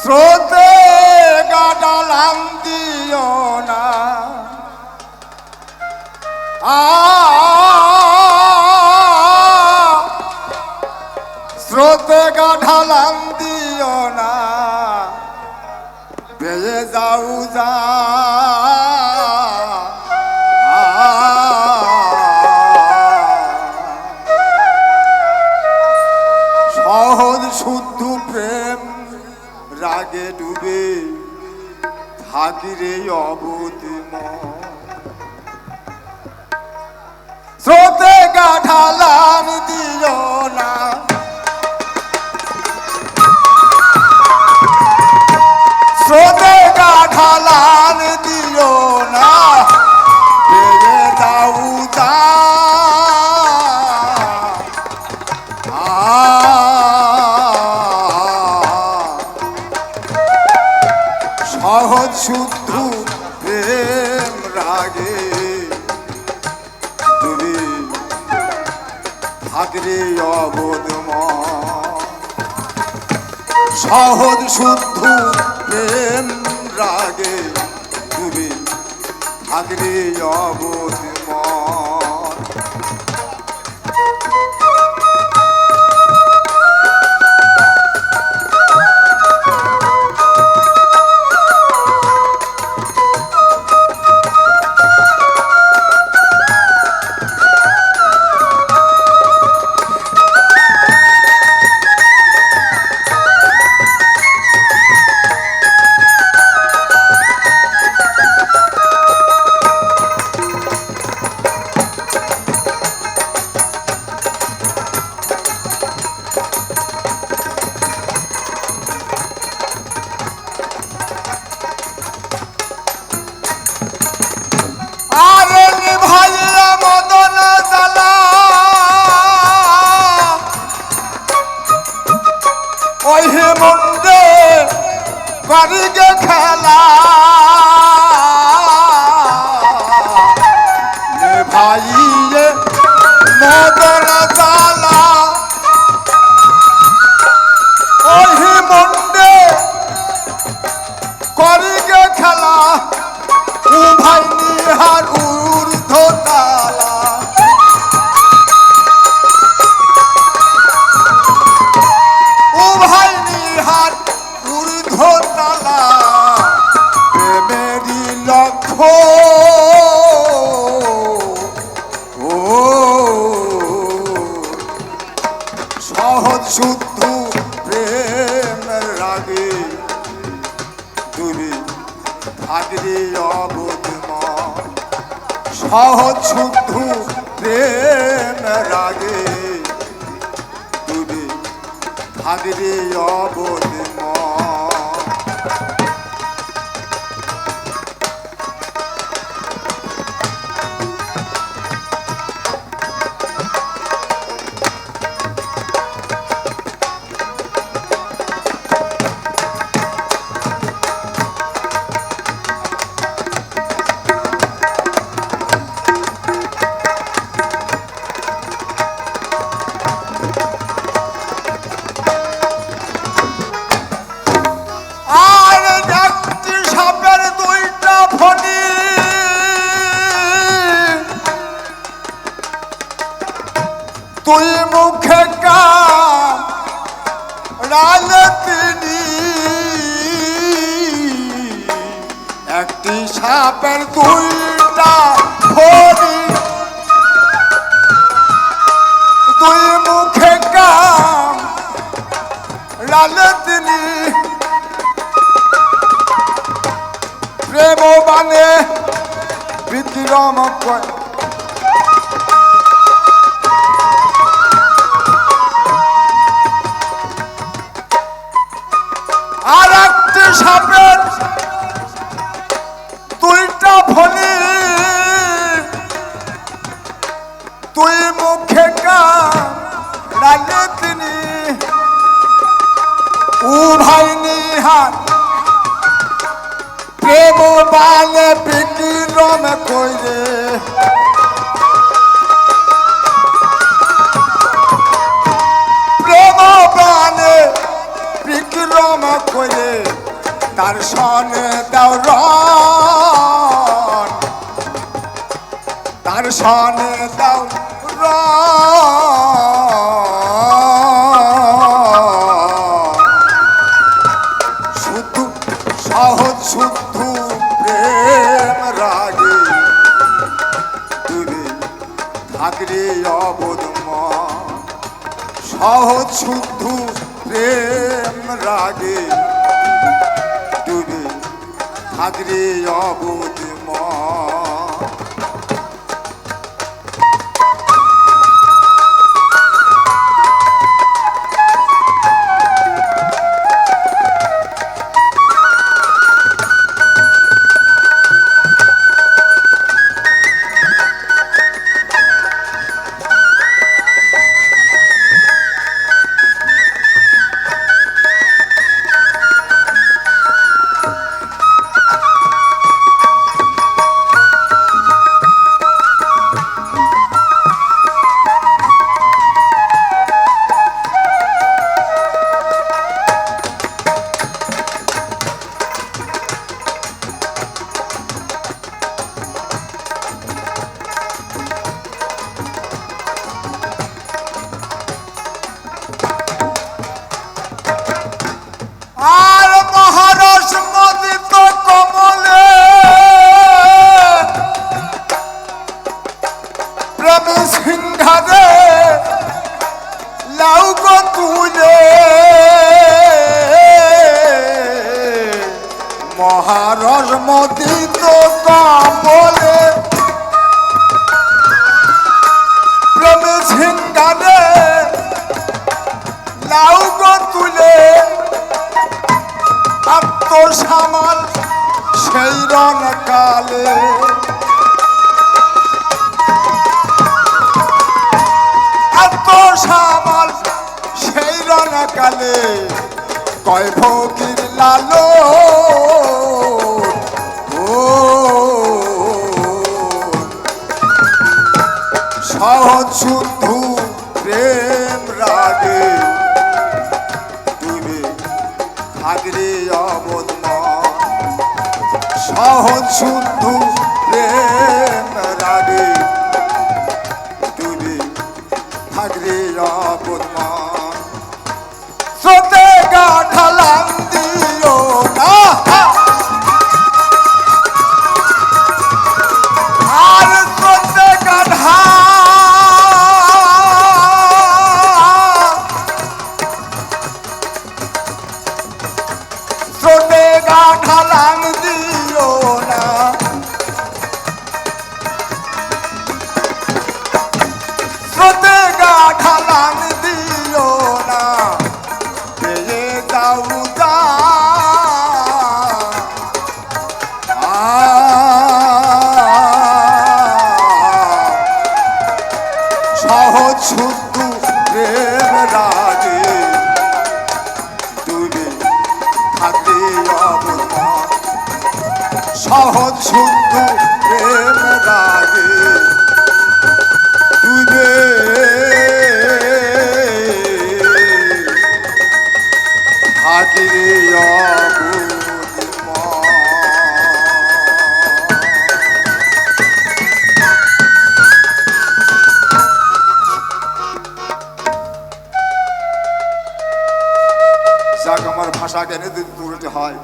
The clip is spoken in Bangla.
স্রোতে গাডালাম দিও না। আ স্রোতে গাঢালাম দিও না। বেয়ে যাও যা। থাকি রে অবুদিম স্রোতে গাঢালাম দিও না। স্রোতে গাঢালাম দিও সহজ শুদ্ধ প্রেম রাগে তুমি থাকরে অবোধম হে মন্দে করিগে খেলা। নিভাইয়ে মদন জ্বালা। ওই হে মন্দে করিগে খেলা উভয় নিহার ঊর্ধ্ব তালা লক্ষ্য ও। সহজ শুদ্ধ প্রেম রাগে তুমি থাকলে অবোধম সহজ শুদ্ধ প্রেম রাগে তুমি থাকলে অবোধম তিনি একটি সাপের দুইটা ফণি তুই মুখে কাম তিনি প্রেম বানে বিক্রম করে আর একটি সাপের দুইটা ফলি। তুই মুখে কালে তিনি। উভয় নিহার প্রেম বালে বিক্রম কইরে। রম করে তার সনে দাও রন তার সনে দাও শুধু, সহজ, শুদ্ধ প্রেম রাগে দূরে থাকলে অবোধ সহজ, শুদ্ধ প্রেম রাগে ডুবে থাকলে অবোধ মহারস মদিত কমলে প্রেম সিংহারে লাউ তুলে আত্মসামাল সেই রণ কালে আত্মসামাল সেই রণ কালে কয় ভোগীর ও সহজ শুদ্ধ প্রেম রাগে ডুবে থাকলে অবোধ সহজ শুদ্ধ প্রেম রাগে থাকলে অবোধ সহজ শুদ্ধ প্রেম রাগে দূরে থাকলে যাক আমার ভাষা জ্ঞানে যদি হয়।